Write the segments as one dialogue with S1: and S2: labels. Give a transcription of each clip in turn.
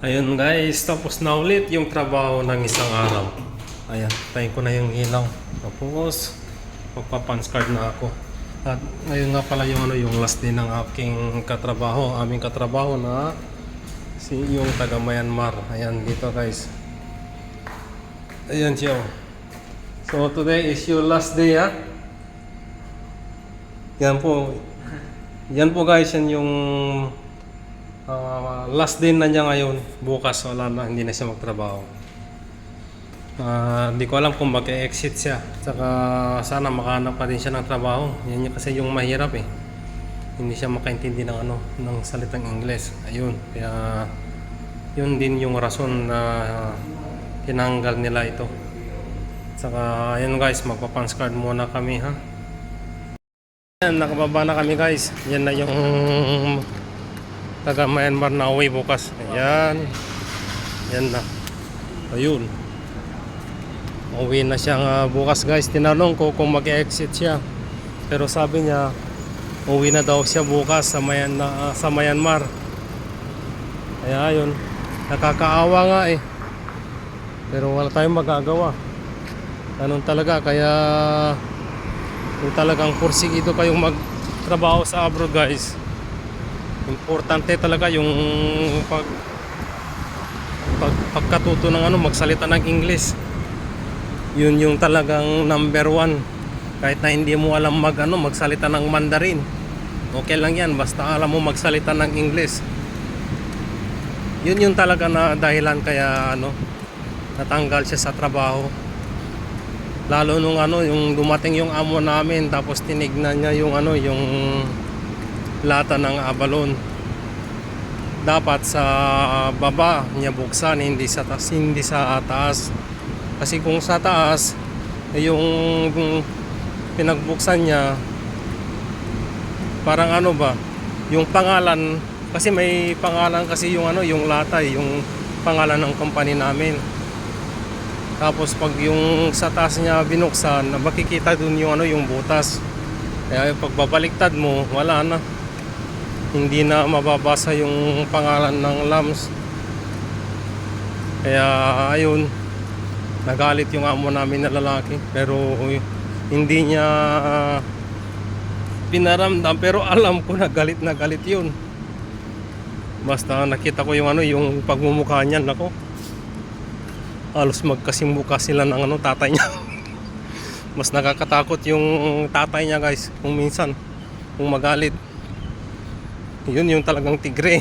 S1: Ayun guys, tapos na ulit yung trabaho ng isang araw. Ayan, tayo ko na yung ilaw. Tapos, magpapanscard na ako. At ngayon nga pala yung, ano, yung last day ng aking katrabaho, aming katrabaho na si yung taga Myanmar. Ayan, dito guys. Ayan siya. So today is your last day ha? Yan po. Yan po guys, yan yung Ah, last day na niya ngayon. Bukas wala na, hindi na siya magtrabaho. Ah, Hindi ko alam kung mag-exit siya. Saka sana makahanap pa din siya ng trabaho. Yan yung kasi yung mahirap eh. Hindi siya makaintindi ng ano, ng salitang Ingles. Ayun. Kaya yun din yung rason na tinanggal nila ito. Saka ayun guys, magpapanscard muna kami ha. Yan, nakababa na kami guys. Yan na yung taga Myanmar na uwi bukas. Ayan. Yan na. Ayun. Uwi na siya nga bukas guys. Tinanong ko kung mag-exit siya. Pero sabi niya, uwi na daw siya bukas sa, Mayan, na, sa Myanmar. Kaya ayun. Nakakaawa nga eh. Pero wala tayong magagawa. Ganun talaga. Kaya kung talagang kursigido kayong magtrabaho sa abroad guys, importante talaga yung pag, pag pagkatuto ng ano magsalita ng English. Yun yung talagang number one. Kahit na hindi mo alam mag ano magsalita ng Mandarin. Okay lang yan basta alam mo magsalita ng English. Yun yung talaga na dahilan kaya ano natanggal siya sa trabaho. Lalo nung ano yung dumating yung amo namin tapos tinignan niya yung ano yung lata ng abalon. Dapat sa baba niya buksan hindi sa taas hindi sa taas. Kasi kung sa taas yung pinagbuksan niya parang ano ba yung pangalan kasi may pangalan kasi yung ano yung lata eh, yung pangalan ng company namin. Tapos pag yung sa taas niya binuksan makikita dun yung ano yung butas. Kaya pag babaliktad mo wala na hindi na mababasa yung pangalan ng LAMS. Kaya ayun nagalit yung amo namin na lalaki. Pero hindi niya pinaramdam. Pero alam ko na galit na galit yun. Basta nakita ko yung ano yung pagmumukha niya nako. Halos magkasing mukha sila ng ano tatay niya. Mas nakakatakot yung tatay niya guys kung minsan kung magalit yun yung talagang tigre.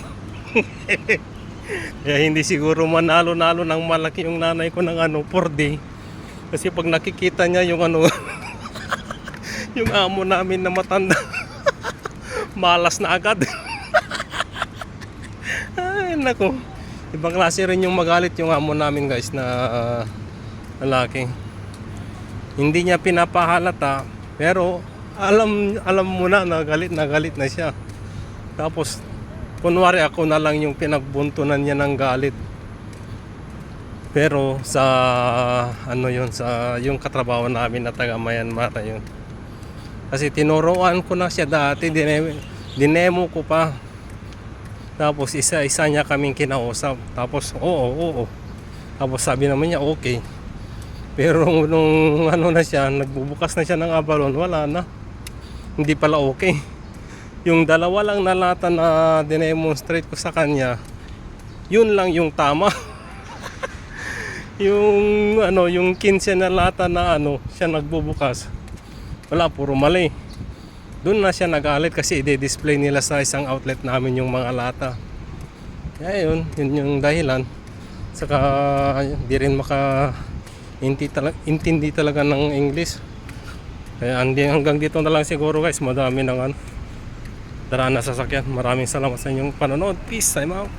S1: Kaya hindi siguro manalo-nalo ng malaki yung nanay ko ng ano 4D kasi pag nakikita niya yung ano yung amo namin na matanda malas na agad. Ay nako ibang klase rin yung magalit yung amo namin guys na ah, lalaki. Hindi niya pinapahalata pero alam alam mo na na galit na galit na siya tapos, kunwari ako na lang yung pinagbuntunan niya ng galit. Pero sa ano yun sa yung katrabaho namin na taga Myanmar yun. Kasi tinuruan ko na siya dati, dinemo, dinemo ko pa. Tapos isa-isa niya kaming kinausap. Tapos oo, oo. Tapos sabi naman niya okay. Pero nung ano na siya, nagbubukas na siya ng abalon, wala na. Hindi pala okay yung dalawa lang na lata na dinemonstrate ko sa kanya yun lang yung tama. Yung ano yung 15 na lata na ano siya nagbubukas. Wala puro mali. Doon na siya nagalit kasi i-display nila sa isang outlet namin yung mga lata. Kaya yun yun yung dahilan. Saka di rin maka intindi talaga, intindi talaga ng English. Kaya hanggang dito na lang siguro guys. Madami ng ano daraan na sasakyan. Maraming salamat sa inyong panonood. Peace. I'm out.